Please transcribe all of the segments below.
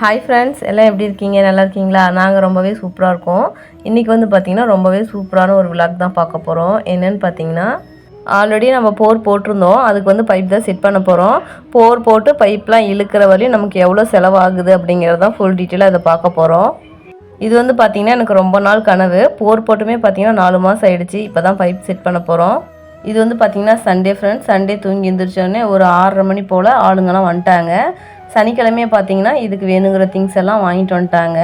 Hi friends எல்லாம் எப்படி இருக்கீங்க? நல்லா இருக்கீங்களா? நாங்கள் ரொம்பவே சூப்பராக இருக்கோம். இன்றைக்கி வந்து பார்த்திங்கன்னா ரொம்பவே சூப்பரான ஒரு விளாக் தான் பார்க்க போகிறோம் என்னென்னு பார்த்தீங்கன்னா ஆல்ரெடி நம்ம போர் போட்டிருந்தோம். அதுக்கு வந்து பைப் தான் செட் பண்ண போகிறோம் போர் போட்டு பைப்லாம் இழுக்கிற வரையும் நமக்கு எவ்வளோ செலவாகுது அப்படிங்கிறது தான் ஃபுல் டீட்டெயிலாக இதை பார்க்க போகிறோம் இது வந்து பார்த்திங்கன்னா எனக்கு ரொம்ப நாள் கனவு. போர் போட்டுமே பார்த்திங்கன்னா நாலு மாதம் ஆயிடுச்சு. இப்போ தான் பைப் செட் பண்ண போகிறோம் இது வந்து பார்த்திங்கன்னா சண்டே ஃப்ரெண்ட்ஸ் சண்டே தூங்கி எழுந்திரிச்சோடனே ஒரு ஆறரை மணி போல் ஆளுங்கெல்லாம் வந்துட்டாங்க. சனிக்கிழமையே பார்த்தீங்கன்னா இதுக்கு வேணுங்கிற திங்ஸ் எல்லாம் வாங்கிட்டு வந்துட்டாங்க.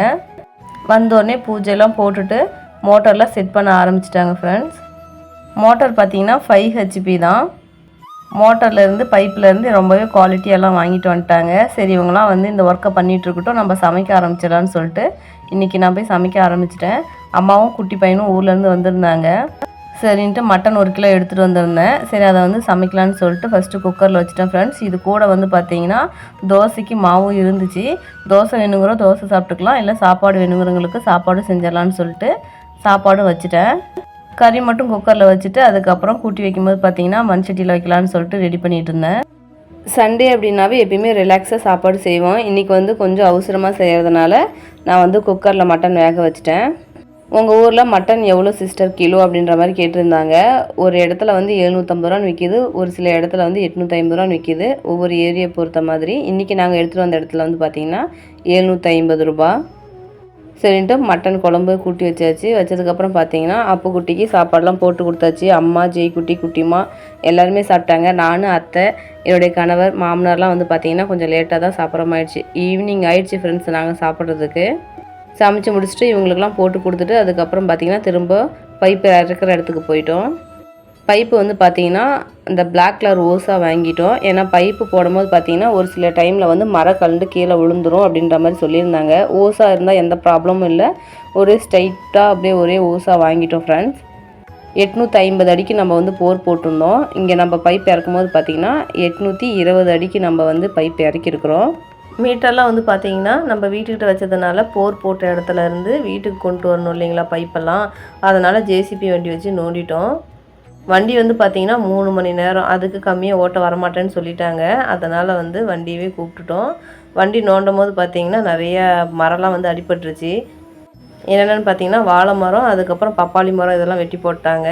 வந்தோடனே பூஜையெல்லாம் போட்டுட்டு மோட்டர்லாம் செட் பண்ண ஆரம்பிச்சிட்டாங்க ஃப்ரெண்ட்ஸ் மோட்டார் பார்த்தீங்கன்னா ஃபைவ் ஹெச்பி தான். மோட்டர்லேருந்து பைப்லேருந்து ரொம்பவே குவாலிட்டியெல்லாம் வாங்கிட்டு வந்துட்டாங்க. சரி இவங்களாம் வந்து இந்த ஒர்க்கை பண்ணிகிட்டு இருக்கட்டும் நம்ம சமைக்க ஆரம்பிச்சிடலான்னு சொல்லிட்டு இன்றைக்கி நான் போய் சமைக்க ஆரம்பிச்சிட்டேன். அம்மாவும் குட்டி பையனும் ஊர்லேருந்து வந்திருந்தாங்க. சரின்ட்டு மட்டன் ஒரு கிலோ எடுத்துகிட்டு வந்திருந்தேன். சரி அதை வந்து சமைக்கலான்னு சொல்லிட்டு ஃபஸ்ட்டு குக்கரில் வச்சுட்டேன் ஃப்ரெண்ட்ஸ் இது கூட வந்து பார்த்தீங்கன்னா தோசைக்கு மாவும் இருந்துச்சு. தோசை வேணுங்கிற தோசை சாப்பிட்டுக்கலாம். இல்லை சாப்பாடு வேணுங்கிறவங்களுக்கு சாப்பாடு செஞ்சிடலான்னு சொல்லிட்டு சாப்பாடும் வச்சுட்டேன். கறி மட்டும் குக்கரில் வச்சுட்டு அதுக்கப்புறம் கூட்டி வைக்கும்போது பார்த்தீங்கன்னா மண் சட்டியில் வைக்கலான்னு சொல்லிட்டு ரெடி பண்ணிகிட்டு இருந்தேன். சண்டே அப்படின்னாவே எப்பயுமே ரிலாக்ஸாக சாப்பாடு செய்வோம். இன்றைக்கி வந்து கொஞ்சம் அவசரமாக செய்கிறதுனால நான் வந்து குக்கரில் மட்டன் வேக வச்சுட்டேன். உங்கள் ஊரில் மட்டன் எவ்வளோ சிஸ்டர் கிலோ அப்படின்ற மாதிரி கேட்டிருந்தாங்க. ஒரு இடத்துல வந்து எழுநூற்றம்பது ரூபான்னு விற்கிது ஒரு சில இடத்துல வந்து எட்நூற்றி ஐம்பது ரூபான்னு விற்கிது ஒவ்வொரு ஏரியை பொறுத்த மாதிரி. இன்றைக்கி நாங்கள் எடுத்துகிட்டு வந்த இடத்துல வந்து பார்த்திங்கன்னா எழுநூற்றி ஐம்பது ரூபா. சரின்ட்டு மட்டன் குழம்பு கூட்டி வச்சாச்சு. வச்சதுக்கப்புறம் பார்த்தீங்கன்னா அப்போ குட்டிக்கு சாப்பாடெலாம் போட்டு கொடுத்தாச்சு. அம்மா ஜெய் குட்டி குட்டிமா எல்லாருமே சாப்பிட்டாங்க. நானும் அத்தை என்னுடைய கணவர் மாமனார்லாம் வந்து பார்த்தீங்கன்னா கொஞ்சம் லேட்டாக தான் சாப்பிட்ற ஆயிடுச்சு. ஈவினிங் ஆயிடுச்சு ஃப்ரெண்ட்ஸ் நாங்கள் சாப்பிட்றதுக்கு. சமைச்சு முடிச்சுட்டு இவங்களுக்குலாம் போட்டு கொடுத்துட்டு அதுக்கப்புறம் பார்த்தீங்கன்னா திரும்ப பைப்பு இறக்குற இடத்துக்கு போயிட்டோம். பைப்பு வந்து பார்த்தீங்கன்னா இந்த பிளாக் கலர் ஓஸாக வாங்கிட்டோம். ஏன்னா பைப்பு போடும்போது பார்த்தீங்கன்னா ஒரு சில டைமில் வந்து மரம் கலந்து கீழே விழுந்துரும் அப்படின்ற மாதிரி சொல்லியிருந்தாங்க. ஓஸாக இருந்தால் எந்த ப்ராப்ளமும் இல்லை. ஒரே ஸ்ட்ரைட்டாக அப்படியே ஒரே ஓஸாக வாங்கிட்டோம் ஃப்ரெண்ட்ஸ் எட்நூற்றி ஐம்பது அடிக்கு நம்ம வந்து போர் போட்டிருந்தோம். இங்கே நம்ம பைப் இறக்கும்போது பார்த்தீங்கன்னா எட்நூற்றி இருபது அடிக்கு நம்ம வந்து பைப் இறக்கிருக்கிறோம் மீட்டர்லாம் வந்து பார்த்தீங்கன்னா நம்ம வீட்டுக்கிட்ட வச்சதுனால போர் போட்ட இடத்துல இருந்து வீட்டுக்கு கொண்டு வரணும் இல்லைங்களா பைப்பெல்லாம். அதனால் ஜேசிபி வண்டி வச்சு நோண்டிட்டோம். வண்டி வந்து பார்த்திங்கன்னா மூணு மணி நேரம் அதுக்கு கம்மியாக ஓட்ட வரமாட்டேன்னு சொல்லிட்டாங்க. அதனால் வந்து வண்டியவே கூப்பிட்டுட்டோம். வண்டி நோண்டும் போது பார்த்தீங்கன்னா நிறைய மரம்லாம் வந்து அடிபட்டுருச்சு. என்னென்னு பார்த்தீங்கன்னா வாழை மரம் அதுக்கப்புறம் பப்பாளி மரம் இதெல்லாம் வெட்டி போட்டாங்க.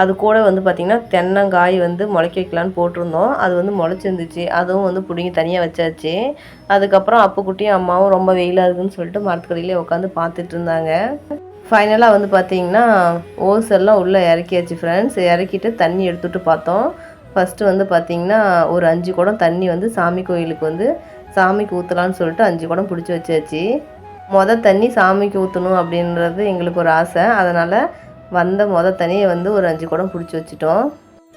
அது கூட வந்து பார்த்திங்கன்னா தென்னங்காய் வந்து முளைக்க வைக்கலான்னு போட்டிருந்தோம். அது வந்து முளைச்சிருந்துச்சு. அதுவும் வந்து பிடிங்கி தனியாக வச்சாச்சு. அதுக்கப்புறம் அப்புக்குட்டியும் அம்மாவும் ரொம்ப வெயிலாக இருக்குதுன்னு சொல்லிட்டு மரத்துக்கடியிலே உட்காந்து பார்த்துட்டு இருந்தாங்க. ஃபைனலாக வந்து பார்த்தீங்கன்னா ஓஸ் எல்லாம் உள்ளே இறக்கியாச்சு ஃப்ரெண்ட்ஸ் இறக்கிட்டு தண்ணி எடுத்துகிட்டு பார்த்தோம் ஃபஸ்ட்டு வந்து பார்த்திங்கன்னா ஒரு அஞ்சு குடம் தண்ணி வந்து சாமி கோயிலுக்கு வந்து சாமிக்கு ஊற்றலான்னு சொல்லிட்டு அஞ்சு குடம் பிடிச்சி வச்சாச்சு. மொதல் தண்ணி சாமிக்கு ஊற்றணும் அப்படின்றது எங்களுக்கு ஒரு ஆசை. அதனால் வந்த மொதல் தண்ணியை வந்து ஒரு அஞ்சு குடம் பிடிச்சி வச்சுட்டோம்.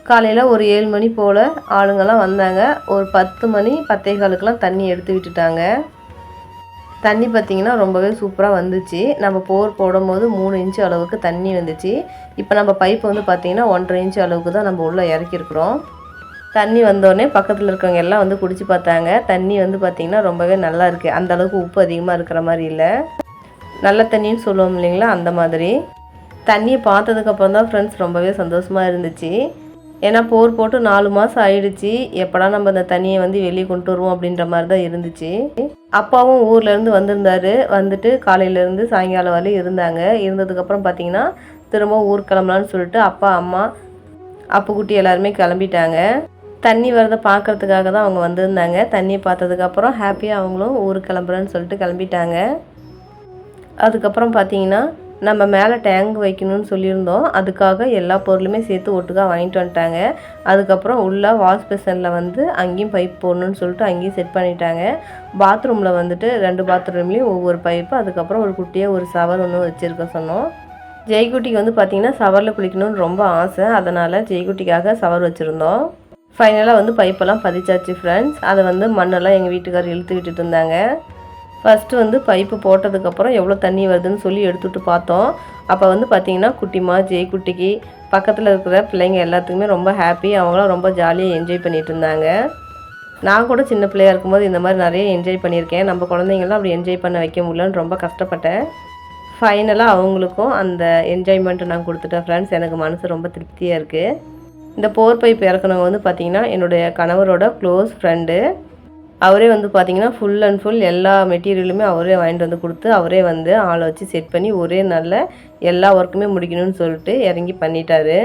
காலையில் ஒரு ஏழு மணி போல் ஆளுங்கெல்லாம் வந்தாங்க. ஒரு பத்து மணி பத்தே காலுக்கெலாம் தண்ணி எடுத்து விட்டுட்டாங்க. தண்ணி பார்த்திங்கன்னா ரொம்பவே சூப்பராக வந்துச்சு. நம்ம போர் போடும்போது மூணு இன்ச்சு அளவுக்கு தண்ணி வந்துச்சு இப்போ நம்ம பைப்பு வந்து பார்த்திங்கன்னா ஒன்றரை இன்ச்சு அளவுக்கு தான் நம்ம உள்ளே இறக்கிருக்கிறோம் தண்ணி வந்தோடனே பக்கத்தில் இருக்கவங்க எல்லாம் வந்து குடிச்சு பார்த்தாங்க. தண்ணி வந்து பார்த்திங்கன்னா ரொம்பவே நல்லா இருக்குது அந்த அளவுக்கு உப்பு அதிகமாக இருக்கிற மாதிரி இல்லை. நல்ல தண்ணின்னு சொல்லுவோம் இல்லைங்களா? அந்த மாதிரி. தண்ணியை பார்த்ததுக்கப்புறம் தான் ஃப்ரெண்ட்ஸ் ரொம்பவே சந்தோஷமாக இருந்துச்சு. ஏன்னா போர் போட்டு நாலு மாதம் ஆயிடுச்சு. எப்படா நம்ம இந்த தண்ணியை வந்து வெளியே கொண்டு வருவோம் அப்படின்ற மாதிரி தான் இருந்துச்சு. அப்பாவும் ஊர்லேருந்து வந்திருந்தாரு. வந்துட்டு காலையிலேருந்து சாயங்காலம் வரையும் இருந்தாங்க. இருந்ததுக்கப்புறம் பார்த்தீங்கன்னா திரும்ப ஊர் கிளம்பலான்னு சொல்லிட்டு அப்பா அம்மா அப்புக்குட்டி எல்லாருமே கிளம்பிட்டாங்க. தண்ணி வரதை பார்க்குறதுக்காக தான் அவங்க வந்திருந்தாங்க. தண்ணி பார்த்ததுக்கப்புறம் ஹாப்பியாக அவங்களும் ஊருக்கு கிளம்புறேன்னு சொல்லிட்டு கிளம்பிட்டாங்க. அதுக்கப்புறம் பார்த்தீங்கன்னா நம்ம மேலே டேங்க் வைக்கணும்னு சொல்லியிருந்தோம். அதுக்காக எல்லா பொருளுமே சேர்த்து ஒட்டுக்காக வாங்கிட்டு வந்துட்டாங்க. அதுக்கப்புறம் உள்ள வாஷ் பேசனில் வந்து அங்கேயும் பைப் போடணும்னு சொல்லிட்டு அங்கேயும் செட் பண்ணிட்டாங்க. பாத்ரூமில் வந்துட்டு ரெண்டு பாத்ரூம்லேயும் ஒவ்வொரு பைப்பு அதுக்கப்புறம் ஒரு குட்டியாக ஒரு சவர் ஒன்று வச்சுருக்க சொன்னோம். ஜெய்குட்டிக்கு வந்து பார்த்திங்கன்னா சவரில் குளிக்கணும்னு ரொம்ப ஆசை. அதனால் ஜெய்குட்டிக்காக சவர் வச்சுருந்தோம். ஃபைனலாக வந்து பைப்பெல்லாம் பதிச்சாச்சு ஃப்ரெண்ட்ஸ் அதை வந்து மண்ணெல்லாம் எங்கள் வீட்டுக்காரர் இழுத்து விட்டுட்டு இருந்தாங்க. ஃபஸ்ட்டு வந்து பைப்பு போட்டதுக்கப்புறம் எவ்வளோ தண்ணி வருதுன்னு சொல்லி எடுத்துகிட்டு பார்த்தோம். அப்போ வந்து பார்த்திங்கன்னா குட்டிமா ஜெய் குட்டிக்கு பக்கத்தில் இருக்கிற பிள்ளைங்க எல்லாத்துக்குமே ரொம்ப ஹாப்பி அவங்களாம் ரொம்ப ஜாலியாக என்ஜாய் பண்ணிகிட்டு இருந்தாங்க. நான் கூட சின்ன பிள்ளையாக இருக்கும்போது இந்த மாதிரி நிறைய என்ஜாய் பண்ணியிருக்கேன். நம்ம குழந்தைங்களாம் அப்படி என்ஜாய் பண்ண வைக்க முடியலன்னு ரொம்ப கஷ்டப்பட்டேன். ஃபைனலாக அவங்களுக்கும் அந்த என்ஜாய்மெண்ட்டை நான் கொடுத்துட்டேன் ஃப்ரெண்ட்ஸ் எனக்கு மனசு ரொம்ப திருப்தியாக இருக்குது இந்த போர் பைப் இறக்குனவங்க வந்து பார்த்திங்கன்னா என்னுடைய கணவரோட க்ளோஸ் ஃப்ரெண்டு அவரே வந்து பார்த்தீங்கன்னா ஃபுல் அண்ட் ஃபுல் எல்லா மெட்டீரியலுமே அவரே வாங்கிட்டு வந்து கொடுத்து அவரே வந்து ஆளை வச்சு செட் பண்ணி ஒரே நல்ல எல்லா ஒர்க்குமே முடிக்கணும்னு சொல்லிட்டு இறங்கி பண்ணிட்டாரு.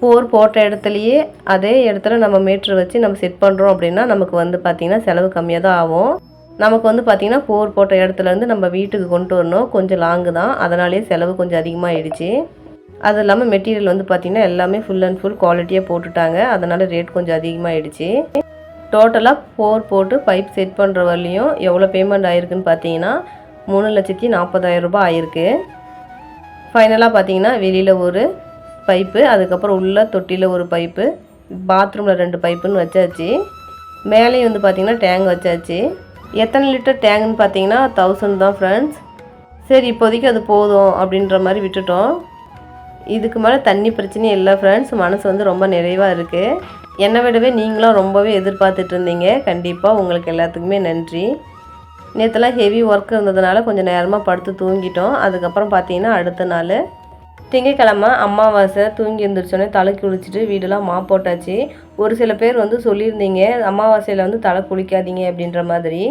போர் போட்ட இடத்துலையே அதே இடத்துல நம்ம மீட்ரு வச்சு நம்ம செட் பண்ணுறோம் அப்படின்னா நமக்கு வந்து பார்த்திங்கன்னா செலவு கம்மியாக தான் ஆகும். நமக்கு வந்து பார்த்திங்கன்னா போர் போட்ட இடத்துலேருந்து நம்ம வீட்டுக்கு கொண்டு வரணும். கொஞ்சம் லாங்கு தான். அதனாலேயே செலவு கொஞ்சம் அதிகமாகிடுச்சு அது இல்லாமல் மெட்டீரியல் வந்து பார்த்திங்கன்னா எல்லாமே ஃபுல் அண்ட் ஃபுல் குவாலிட்டியாக போட்டுட்டாங்க. அதனால் ரேட் கொஞ்சம் அதிகமாகிடுச்சு டோட்டலாக ஃபோர் போட்டு பைப் செட் பண்ணுற வரலையும் எவ்வளோ பேமெண்ட் ஆயிருக்குன்னு பார்த்தீங்கன்னா மூணு லட்சத்தி நாற்பதாயிரம் ரூபாய் ஆயிருக்கு. ஃபைனலாக பார்த்தீங்கன்னா வெளியில் ஒரு பைப்பு அதுக்கப்புறம் உள்ள தொட்டியில் ஒரு பைப்பு பாத்ரூமில் ரெண்டு பைப்புன்னு வச்சாச்சு. மேலேயும் வந்து பார்த்திங்கன்னா டேங்க் வச்சாச்சு. எத்தனை லிட்டர் டேங்குன்னு பார்த்தீங்கன்னா தௌசண்ட் தான் ஃப்ரெண்ட்ஸ் சரி இப்போதைக்கு அது போதும் அப்படின்ற மாதிரி விட்டுட்டோம். இதுக்கு மேலே தண்ணி பிரச்சனையும் இல்லை ஃப்ரெண்ட்ஸ் மனசு வந்து ரொம்ப நிறைவாக இருக்குது என்னை விடவே நீங்களும் ரொம்பவே எதிர்பார்த்துட்டு இருந்தீங்க கண்டிப்பாக உங்களுக்கு எல்லாத்துக்குமே நன்றி. நேற்றுலாம் ஹெவி ஒர்க் இருந்ததுனால கொஞ்சம் நேரமாக படுத்து தூங்கிட்டோம். அதுக்கப்புறம் பார்த்தீங்கன்னா அடுத்த நாள் திங்கக்கிழமை அமாவாசை தூங்கி எழுந்திரிச்சோன்னே தலை குளிச்சுட்டு வீடெல்லாம் மா போட்டாச்சு. ஒரு சில பேர் வந்து சொல்லியிருந்தீங்க அமாவாசையில் வந்து தலை குளிக்காதீங்க அப்படின்ற மாதிரி.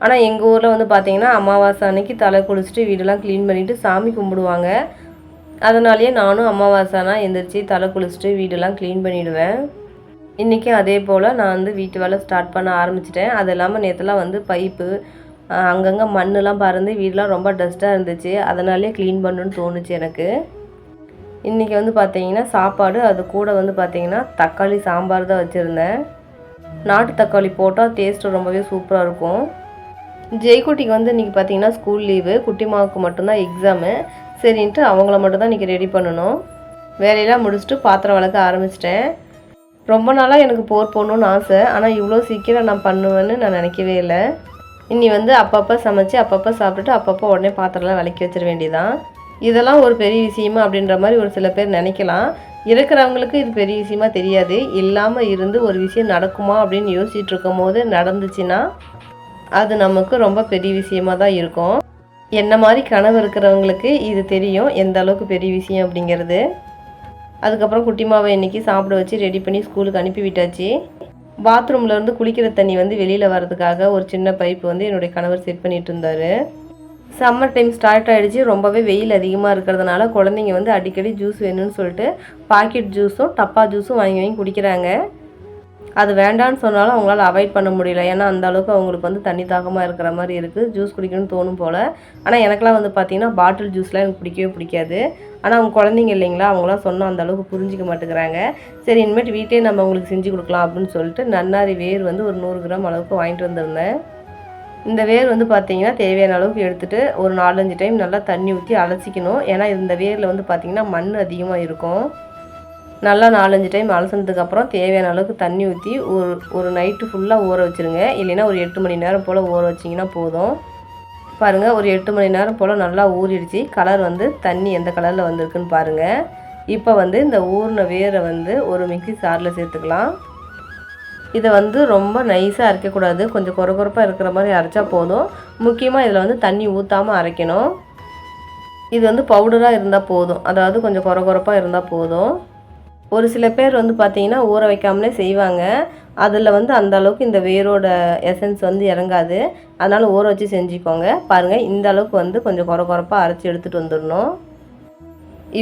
ஆனால் எங்கள் ஊரில் வந்து பார்த்தீங்கன்னா அமாவாசை அன்னைக்கு தலை குளிச்சுட்டு வீடெல்லாம் க்ளீன் பண்ணிவிட்டு சாமி கும்பிடுவாங்க. அதனாலேயே நானும் அமாவாசைனா எந்திரிச்சு தலை குளிச்சுட்டு வீடெல்லாம் க்ளீன் பண்ணிவிடுவேன் இன்றைக்கும் அதே போல் நான் வந்து வீட்டு வேலை ஸ்டார்ட் பண்ண ஆரம்பிச்சிட்டேன். அது இல்லாமல் நேற்றுலாம் வந்து பைப்பு அங்கங்கே மண்ணெலாம் பறந்து வீடெலாம் ரொம்ப டஸ்ட்டாக இருந்துச்சு. அதனாலே க்ளீன் பண்ணணுன்னு தோணுச்சு எனக்கு. இன்றைக்கி வந்து பார்த்தீங்கன்னா சாப்பாடு அது கூட வந்து பார்த்தீங்கன்னா தக்காளி சாம்பார் தான் வச்சுருந்தேன். நாட்டு தக்காளி போட்டால் டேஸ்ட்டு ரொம்பவே சூப்பராக இருக்கும். ஜெய்குட்டிக்கு வந்து இன்றைக்கி பார்த்தீங்கன்னா ஸ்கூல் லீவு குட்டிமாவுக்கு மட்டும்தான் எக்ஸாமு சரின்ட்டு அவங்கள மட்டும் தான் இன்றைக்கி ரெடி பண்ணணும். வேலையெல்லாம் முடிச்சுட்டு பாத்திரம் வளர்க்க ஆரம்பிச்சிட்டேன். ரொம்ப நாளாக எனக்கு போர் போடணுன்னு ஆசை. ஆனால் இவ்வளோ சீக்கிரம் நான் பண்ணுவேன்னு நான் நினைக்கவே இல்லை. இனி வந்து அப்பப்போ சமைச்சு அப்பப்போ சாப்பிட்டுட்டு அப்பப்போ உடனே பாத்திரம்லாம் விளக்கி வச்சிட வேண்டியதான் இதெல்லாம் ஒரு பெரிய விஷயமா அப்படின்ற மாதிரி ஒரு சில பேர் நினைக்கலாம். இருக்கிறவங்களுக்கு இது பெரிய விஷயமா தெரியாது. இல்லாமல் இருந்து ஒரு விஷயம் நடக்குமா அப்படின்னு யோசிச்சுட்டு இருக்கும் போது நடந்துச்சுன்னா அது நமக்கு ரொம்ப பெரிய விஷயமா தான் இருக்கும். என்ன மாதிரி கனவு இருக்கிறவங்களுக்கு இது தெரியும். எந்த அளவுக்கு பெரிய விஷயம் அப்படிங்கிறது. அதுக்கப்புறம் குட்டிமாவை இன்றைக்கி சாப்பிட வச்சு ரெடி பண்ணி ஸ்கூலுக்கு அனுப்பி விட்டாச்சு. பாத்ரூமில் இருந்து குளிக்கிற தண்ணி வந்து வெளியில் வர்றதுக்காக ஒரு சின்ன பைப் வந்து என்னுடைய கணவர் செட் பண்ணிட்டு இருந்தார். சம்மர் டைம் ஸ்டார்ட் ஆகிடுச்சு ரொம்பவே வெயில் அதிகமாக இருக்கிறதுனால குழந்தைங்க வந்து அடிக்கடி ஜூஸ் வேணும்னு சொல்லிட்டு பாக்கெட் ஜூஸும் டப்பா ஜூஸும் வாங்கி வாங்கி குடிக்கிறாங்க. அது வேண்டான்னு சொன்னாலும் அவங்களால அவாய்ட் பண்ண முடியல. ஏன்னா அந்த அளவுக்கு அவங்களுக்கு வந்து தண்ணி தாகமாக இருக்கிற மாதிரி இருக்குது ஜூஸ் குடிக்கணும்னு தோணும் போல். ஆனால் எனக்கெலாம் வந்து பார்த்திங்கன்னா பாட்டில் ஜூஸ்லாம் எனக்கு பிடிக்கவே பிடிக்காது. ஆனால் அவங்க குழந்தைங்க இல்லைங்களா அவங்களாம் சொன்னால் அந்த அளவுக்கு புரிஞ்சிக்க மாட்டேங்கிறாங்க. சரி இனிமேட்டு வீட்டே நம்ம அவங்களுக்கு செஞ்சு கொடுக்கலாம் அப்படின்னு சொல்லிட்டு நன்னாரி வேர் வந்து ஒரு நூறு கிராம் அளவுக்கு வாங்கிட்டு வந்திருந்தேன். இந்த வேர் வந்து பார்த்தீங்கன்னா தேவையான அளவுக்கு எடுத்துகிட்டு ஒரு நாலஞ்சு டைம் நல்லா தண்ணி ஊற்றி அலசிக்கணும். ஏன்னா இந்த வேரில் வந்து பார்த்திங்கன்னா மண் அதிகமாக இருக்கும். நல்லா நாலஞ்சு டைம் அலசினதுக்கப்புறம் தேவையான அளவுக்கு தண்ணி ஊற்றி ஒரு ஒரு நைட்டு ஃபுல்லாக ஊற வச்சுருங்க. இல்லைன்னா ஒரு எட்டு மணி நேரம் போல் ஊற வச்சிங்கன்னா போதும். பாருங்கள் ஒரு எட்டு மணி நேரம் போல் நல்லா ஊறிடுச்சு. கலர் வந்து தண்ணி எந்த கலரில் வந்திருக்குன்னு பாருங்கள் இப்போ வந்து இந்த ஊறின வேரை வந்து ஒரு மிக்சி சாரில் சேர்த்துக்கலாம். இதை வந்து ரொம்ப நைஸாக அரைக்கக்கூடாது. கொஞ்சம் குறை குறைப்பாக இருக்கிற மாதிரி அரைச்சா போதும். முக்கியமாக இதில் வந்து தண்ணி ஊற்றாமல் அரைக்கணும். இது வந்து பவுடராக இருந்தால் போதும். அதாவது கொஞ்சம் குறை குறைப்பாக இருந்தால் போதும். ஒரு சில பேர் வந்து பார்த்திங்கன்னா ஊற வைக்காமலே செய்வாங்க. அதில் வந்து அந்த அளவுக்கு இந்த வேரோட எசன்ஸ் வந்து இறங்காது. அதனால் ஊற வச்சு செஞ்சுக்கோங்க. பாருங்கள் இந்த அளவுக்கு வந்து கொஞ்சம் குறை குறைப்பாக அரைச்சி எடுத்துகிட்டு வந்துடணும்.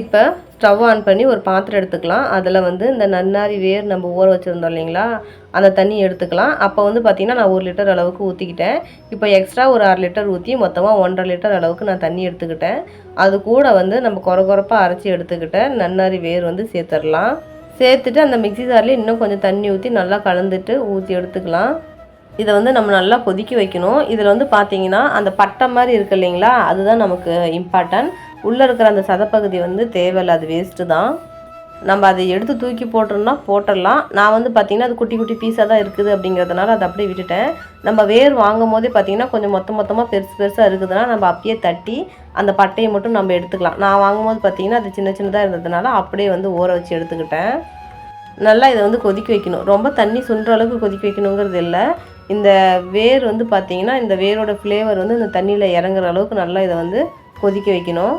இப்போ ஸ்டவ் ஆன் பண்ணி ஒரு பாத்திரம் எடுத்துக்கலாம். அதில் வந்து இந்த நன்னாரி வேர் நம்ம ஊற வச்சுருந்தோம் இல்லைங்களா? அந்த தண்ணி எடுத்துக்கலாம். அப்போ வந்து பார்த்திங்கன்னா நான் ஒரு லிட்டர் அளவுக்கு ஊற்றிக்கிட்டேன் இப்போ எக்ஸ்ட்ரா ஒரு அரை லிட்டர் ஊற்றி மொத்தமாக ஒன்றரை லிட்டர் அளவுக்கு நான் தண்ணி எடுத்துக்கிட்டேன். அது கூட வந்து நம்ம குறை குறைப்பாக அரைச்சி எடுத்துக்கிட்டேன் நன்னாரி வேர் வந்து சேர்த்துடலாம். சேர்த்துட்டு அந்த மிக்சி ஜார்லேயே இன்னும் கொஞ்சம் தண்ணி ஊற்றி நல்லா கலந்துட்டு ஊற்றி எடுத்துக்கலாம். இதை வந்து நம்ம நல்லா கொதிக்க வைக்கணும். இதில் வந்து பார்த்தீங்கன்னா அந்த பட்டை மாதிரி இருக்கு இல்லைங்களா? அதுதான் நமக்கு இம்பார்ட்டன்ட் உள்ளே இருக்கிற அந்த சதப்பகுதி வந்து தேவையில்ல அது வேஸ்ட்டு தான். நம்ம அதை எடுத்து தூக்கி போட்டோம்னா போட்டுடலாம். நான் வந்து பார்த்திங்கன்னா அது குட்டி குட்டி பீஸாக தான் இருக்குது அப்படிங்கிறதுனால அதை அப்படியே விட்டுட்டேன். நம்ம வேர் வாங்கும் போதே பார்த்திங்கன்னா கொஞ்சம் மொத்த மொத்தமாக பெருசு பெருசாக இருக்குதுன்னா நம்ம அப்படியே தட்டி அந்த பட்டையை மட்டும் நம்ம எடுத்துக்கலாம். நான் வாங்கும்போது பார்த்திங்கன்னா அது சின்ன சின்னதாக இருந்ததுனால அப்படியே வந்து ஊற வச்சு எடுத்துக்கிட்டேன். நல்லா இதை வந்து கொதிக்க வைக்கணும். ரொம்ப தண்ணி சுன்ற அளவுக்கு கொதிக்க வைக்கணுங்கிறது இல்லை. இந்த வேர் வந்து பார்த்திங்கன்னா இந்த வேரோட ஃப்ளேவர் வந்து இந்த தண்ணியில் இறங்குற அளவுக்கு நல்லா இதை வந்து கொதிக்க வைக்கணும்.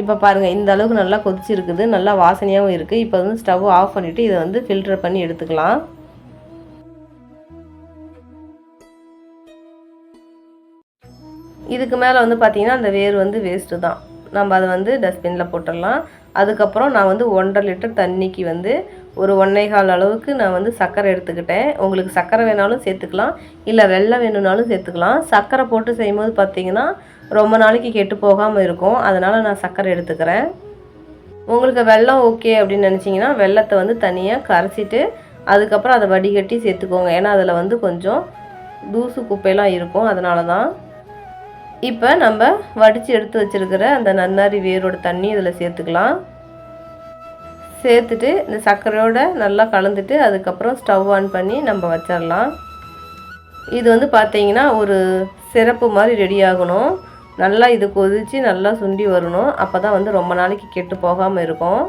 இப்போ பாருங்கள் இந்த அளவுக்கு நல்லா கொதிச்சிருக்குது. நல்லா வாசனையாகவும் இருக்குது இப்போ வந்து ஸ்டவ் ஆஃப் பண்ணிவிட்டு இதை வந்து ஃபில்டர் பண்ணி எடுத்துக்கலாம். இதுக்கு மேலே வந்து பார்த்திங்கன்னா அந்த வேர் வந்து வேஸ்ட்டு தான். நம்ம அதை வந்து டஸ்ட்பினில் போட்டுடலாம். அதுக்கப்புறம் நான் வந்து ஒன்றரை லிட்டர் தண்ணிக்கு வந்து ஒரு ஒன்றே கால் அளவுக்கு நான் வந்து சக்கரை எடுத்துக்கிட்டேன். உங்களுக்கு சக்கரை வேணாலும் சேர்த்துக்கலாம். இல்லை வெள்ளம் வேணும்னாலும் சேர்த்துக்கலாம். சக்கரை போட்டு செய்யும்போது பார்த்திங்கன்னா ரொம்ப நாளைக்கு கெட்டு போகாமல் இருக்கும். அதனால் நான் சர்க்கரை எடுத்துக்கிறேன். உங்களுக்கு வெள்ளம் ஓகே அப்படின்னு நினச்சிங்கன்னா வெள்ளத்தை வந்து தனியாக கரைச்சிட்டு அதுக்கப்புறம் அதை வடிகட்டி சேர்த்துக்கோங்க. ஏன்னா அதில் வந்து கொஞ்சம் தூசு குப்பையெல்லாம் இருக்கும். அதனால தான் இப்போ நம்ம வடித்து எடுத்து வச்சுருக்கிற அந்த நன்னாரி வேரோட தண்ணி இதில் சேர்த்துக்கலாம். சேர்த்துட்டு இந்த சர்க்கரையோட நல்லா கலந்துட்டு அதுக்கப்புறம் ஸ்டவ் ஆன் பண்ணி நம்ம வச்சிடலாம் இது வந்து பார்த்தீங்கன்னா ஒரு சிறப்பு மாதிரி ரெடி ஆகணும். நல்லா இது கொதித்து நல்லா சுண்டி வரணும். அப்போ தான் வந்து ரொம்ப நாளைக்கு கெட்டு போகாமல் இருக்கும்.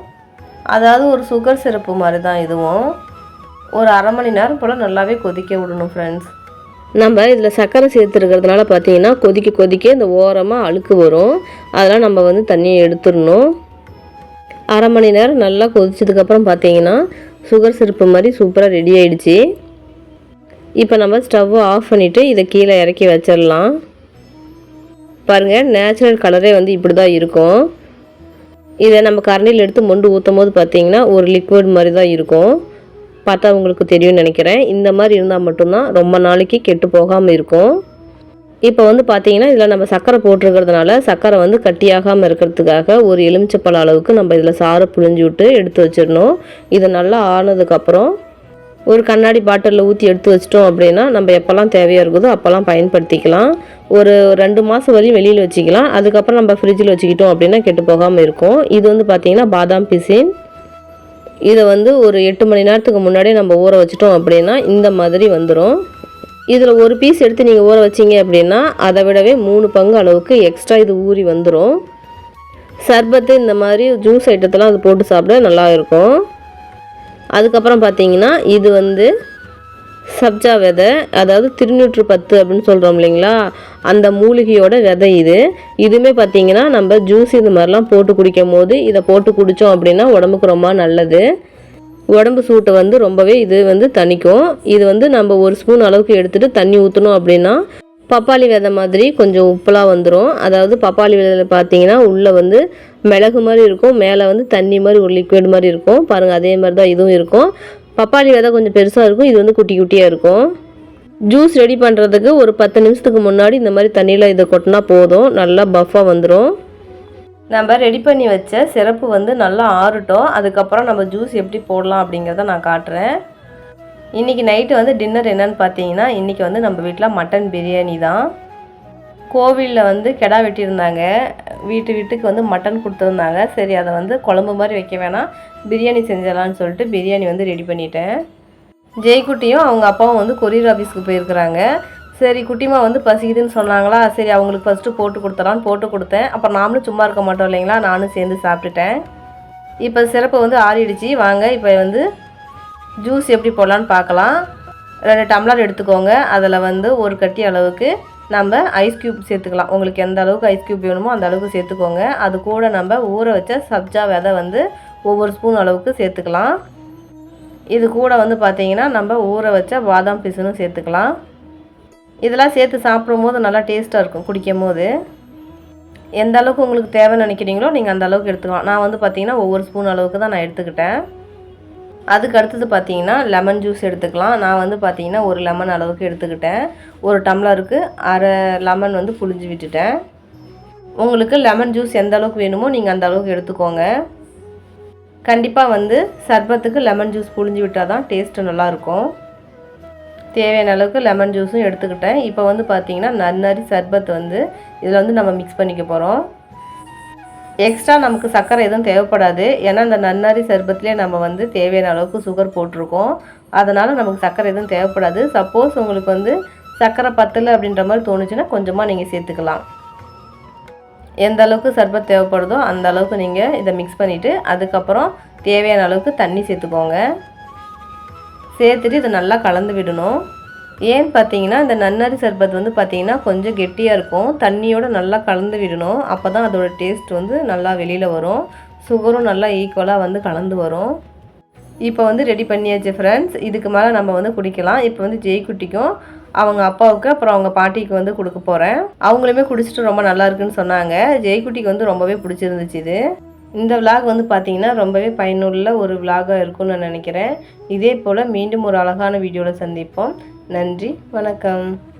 அதாவது ஒரு சுகர் சிறப்பு மாதிரி தான் இதுவும். ஒரு அரை மணி நேரம் போல் நல்லாவே கொதிக்க விடணும் ஃப்ரெண்ட்ஸ் நம்ம இதில் சர்க்கரை சேர்த்துருக்கிறதுனால பார்த்தீங்கன்னா கொதிக்க கொதிக்க இந்த ஓரமாக அழுக்கு வரும். அதெல்லாம் நம்ம வந்து தண்ணியை எடுத்துடணும். அரை மணி நேரம் நல்லா கொதிச்சதுக்கப்புறம் பார்த்தீங்கன்னா சுகர் சிறப்பு மாதிரி சூப்பராக ரெடி ஆயிடுச்சு. இப்போ நம்ம ஸ்டவ்வை ஆஃப் பண்ணிவிட்டு இதை கீழே இறக்கி வச்சிடலாம். பாருங்கள் நேச்சுரல் கலரே வந்து இப்படி தான் இருக்கும். இதை நம்ம கரண்டியில் எடுத்து மொண்டு ஊற்றும் போது பார்த்தீங்கன்னா ஒரு லிக்விட் மாதிரி தான் இருக்கும். பார்த்தா உங்களுக்கு தெரியும்னு நினைக்கிறேன். இந்த மாதிரி இருந்தால் மட்டும்தான் ரொம்ப நாளைக்கு கெட்டு போகாமல் இருக்கும். இப்போ வந்து பார்த்தீங்கன்னா இதில் நம்ம சர்க்கரை போட்டிருக்கிறதுனால சர்க்கரை வந்து கட்டியாகாமல் இருக்கிறதுக்காக ஒரு எலுமிச்சப்பழ அளவுக்கு நம்ம இதில் சாறை புழிஞ்சு விட்டு எடுத்து வச்சிடணும். இது நல்லா ஆனதுக்கப்புறம் ஒரு கண்ணாடி பாட்டிலில் ஊற்றி எடுத்து வச்சிட்டோம் அப்படின்னா நம்ம எப்போல்லாம் தேவையாக இருக்குதோ அப்போல்லாம் பயன்படுத்திக்கலாம். ஒரு ரெண்டு மாதம் வரையும் வெளியில் வச்சுக்கலாம். அதுக்கப்புறம் நம்ம ஃப்ரிட்ஜில் வச்சுக்கிட்டோம் அப்படின்னா கெட்டு போகாமல் இருக்கும். இது வந்து பார்த்திங்கன்னா பாதாம் பிசின். இதை வந்து ஒரு எட்டு மணி நேரத்துக்கு முன்னாடியே நம்ம ஊற வச்சிட்டோம் அப்படின்னா இந்த மாதிரி வந்துடும் இதில் ஒரு பீஸ் எடுத்து நீங்கள் ஊற வச்சிங்க அப்படின்னா அதை விடவே மூணு பங்கு அளவுக்கு எக்ஸ்ட்ரா இது ஊறி வந்துடும் சர்பத்து இந்த மாதிரி ஜூஸ் ஐட்டத்தெல்லாம் அது போட்டு சாப்பிட நல்லா இருக்கும். அதுக்கப்புறம் பார்த்தீங்கன்னா இது வந்து சப்ஜா விதை அதாவது திருநூற்று பத்து அப்படின்னு சொல்கிறோம் இல்லைங்களா? அந்த மூலிகையோட விதை இது. இதுவுமே பார்த்தீங்கன்னா நம்ம ஜூஸ் இது மாதிரிலாம் போட்டு குடிக்கும் போது இதை போட்டு குடித்தோம் அப்படின்னா உடம்புக்கு ரொம்ப நல்லது. உடம்பு சூட்டை வந்து ரொம்பவே இது வந்து தணிக்கும். இது வந்து நம்ம ஒரு ஸ்பூன் அளவுக்கு எடுத்துகிட்டு தண்ணி ஊற்றணும் அப்படின்னா பப்பாளி விதை மாதிரி கொஞ்சம் உப்புலாம் வந்துடும் அதாவது பப்பாளி விதையில் பார்த்தீங்கன்னா உள்ளே வந்து மிளகு மாதிரி இருக்கும். மேலே வந்து தண்ணி மாதிரி ஒரு லிக்விட் மாதிரி இருக்கும். பாருங்கள் அதே மாதிரி தான் இதுவும் இருக்கும். பப்பாளி விதை கொஞ்சம் பெருசாக இருக்கும். இது வந்து குட்டி குட்டியாக இருக்கும். ஜூஸ் ரெடி பண்ணுறதுக்கு ஒரு பத்து நிமிஷத்துக்கு முன்னாடி இந்த மாதிரி தண்ணியில் இதை கொட்டினா போதும். நல்லா பஃபாக வந்துடும் நம்ம ரெடி பண்ணி வச்ச சிறப்பு வந்து நல்லா ஆறட்டும். அதுக்கப்புறம் நம்ம ஜூஸ் எப்படி போடலாம் அப்படிங்கிறத நான் காட்டுறேன். இன்றைக்கி நைட்டு வந்து டின்னர் என்னன்னு பார்த்தீங்கன்னா இன்றைக்கி வந்து நம்ம வீட்டில் மட்டன் பிரியாணி தான். கோவிலில் வந்து கெடா வெட்டியிருந்தாங்க. வீட்டு வீட்டுக்கு வந்து மட்டன் கொடுத்துருந்தாங்க. சரி அதை வந்து குழம்பு மாதிரி வைக்க வேணாம். பிரியாணி செஞ்சிடலான்னு சொல்லிட்டு பிரியாணி வந்து ரெடி பண்ணிட்டேன். ஜெய்குட்டியும் அவங்க அப்பாவும் வந்து கொரியர் ஆஃபீஸ்க்கு போயிருக்கிறாங்க. சரி குட்டிமா வந்து பசிக்குதுன்னு சொன்னாங்களா? சரி அவங்களுக்கு ஃபஸ்ட்டு போட்டு கொடுத்தலான்னு போட்டு கொடுத்தேன். அப்புறம் நாமளும் சும்மா இருக்க மாட்டோம் இல்லைங்களா? நானும் சேர்ந்து சாப்பிட்டுட்டேன். இப்போ சிறப்பு வந்து ஆறிடுச்சு. வாங்க இப்போ வந்து ஜூஸ் எப்படி போடலான்னு பார்க்கலாம். ரெண்டு டம்ளர் எடுத்துக்கோங்க. அதில் வந்து ஒரு கட்டி அளவுக்கு நம்ம ஐஸ் க்யூப் சேர்த்துக்கலாம். உங்களுக்கு எந்த அளவுக்கு ஐஸ் க்யூப் வேணுமோ அந்த அளவுக்கு சேர்த்துக்கோங்க. அது கூட நம்ம ஊற வச்ச சப்ஜா விதை வந்து ஒவ்வொரு ஸ்பூன் அளவுக்கு சேர்த்துக்கலாம். இது கூட வந்து பார்த்திங்கன்னா நம்ம ஊற வச்ச பாதாம் பிசுனும் சேர்த்துக்கலாம். இதெல்லாம் சேர்த்து சாப்பிடும் போது நல்லா டேஸ்ட்டாக இருக்கும் குடிக்கும் போது எந்த அளவுக்கு உங்களுக்கு தேவைன்னு நினைக்கிறீங்களோ நீங்கள் அந்த அளவுக்கு எடுத்துக்கலாம். நான் வந்து பார்த்தீங்கன்னா ஒவ்வொரு ஸ்பூன் அளவுக்கு தான் நான் எடுத்துக்கிட்டேன். அதுக்கு அடுத்தது பார்த்திங்கன்னா லெமன் ஜூஸ் எடுத்துக்கலாம். நான் வந்து பார்த்திங்கன்னா ஒரு லெமன் அளவுக்கு எடுத்துக்கிட்டேன். ஒரு டம்ளருக்கு அரை லெமன் வந்து புழிஞ்சு விட்டுட்டேன். உங்களுக்கு லெமன் ஜூஸ் எந்த அளவுக்கு வேணுமோ நீங்கள் அந்த அளவுக்கு எடுத்துக்கோங்க. கண்டிப்பாக வந்து சர்பத்துக்கு லெமன் ஜூஸ் புழிஞ்சு விட்டால் தான் டேஸ்ட்டு நல்லாயிருக்கும். தேவையான அளவுக்கு லெமன் ஜூஸும் எடுத்துக்கிட்டேன். இப்போ வந்து பார்த்திங்கன்னா நன்னாரி சர்பத் வந்து இதில் வந்து நம்ம மிக்ஸ் பண்ணிக்க போகிறோம் எக்ஸ்ட்ரா நமக்கு சர்க்கரை எதுவும் தேவைப்படாது. ஏன்னா இந்த நன்னாரி சர்பத்துலேயே நம்ம வந்து தேவையான அளவுக்கு சுகர் போட்டிருக்கோம். அதனால் நமக்கு சர்க்கரை எதுவும் தேவைப்படாது. சப்போஸ் உங்களுக்கு வந்து சர்க்கரை பத்தலை அப்படின்ற மாதிரி தோணுச்சுன்னா கொஞ்சமாக நீங்கள் சேர்த்துக்கலாம். எந்த அளவுக்கு சர்பத் தேவைப்படுதோ அந்த அளவுக்கு நீங்கள் இதை மிக்ஸ் பண்ணிவிட்டு அதுக்கப்புறம் தேவையான அளவுக்கு தண்ணி சேர்த்துக்கோங்க. சேர்த்துட்டு இதை நல்லா கலந்து விடணும். ஏன்னு பார்த்தீங்கன்னா இந்த நன்னாரி சர்பத் வந்து பார்த்திங்கன்னா கொஞ்சம் கெட்டியாக இருக்கும். தண்ணியோடு நல்லா கலந்து விடணும். அப்போ தான் அதோட டேஸ்ட் வந்து நல்லா வெளியில் வரும். சுகரும் நல்லா ஈக்குவலாக வந்து கலந்து வரும். இப்போ வந்து ரெடி பண்ணியாச்சு ஃப்ரெண்ட்ஸ் இதுக்கு மேலே நம்ம வந்து குடிக்கலாம். இப்போ வந்து ஜெய்குட்டிக்கும் அவங்க அப்பாவுக்கு அப்புறம் அவங்க பாட்டிக்கு வந்து கொடுக்க போகிறேன் அவங்களுமே குடிச்சிட்டு ரொம்ப நல்லா இருக்குன்னு சொன்னாங்க. ஜெய்குட்டிக்கு வந்து ரொம்பவே பிடிச்சிருந்துச்சு இது. இந்த விலாக் வந்து பார்த்தீங்கன்னா ரொம்பவே பயனுள்ள ஒரு விலாகாக இருக்கும்னு நான் நினைக்கிறேன். இதே போல் மீண்டும் ஒரு அழகான வீடியோவில் சந்திப்போம். நன்றி வணக்கம்.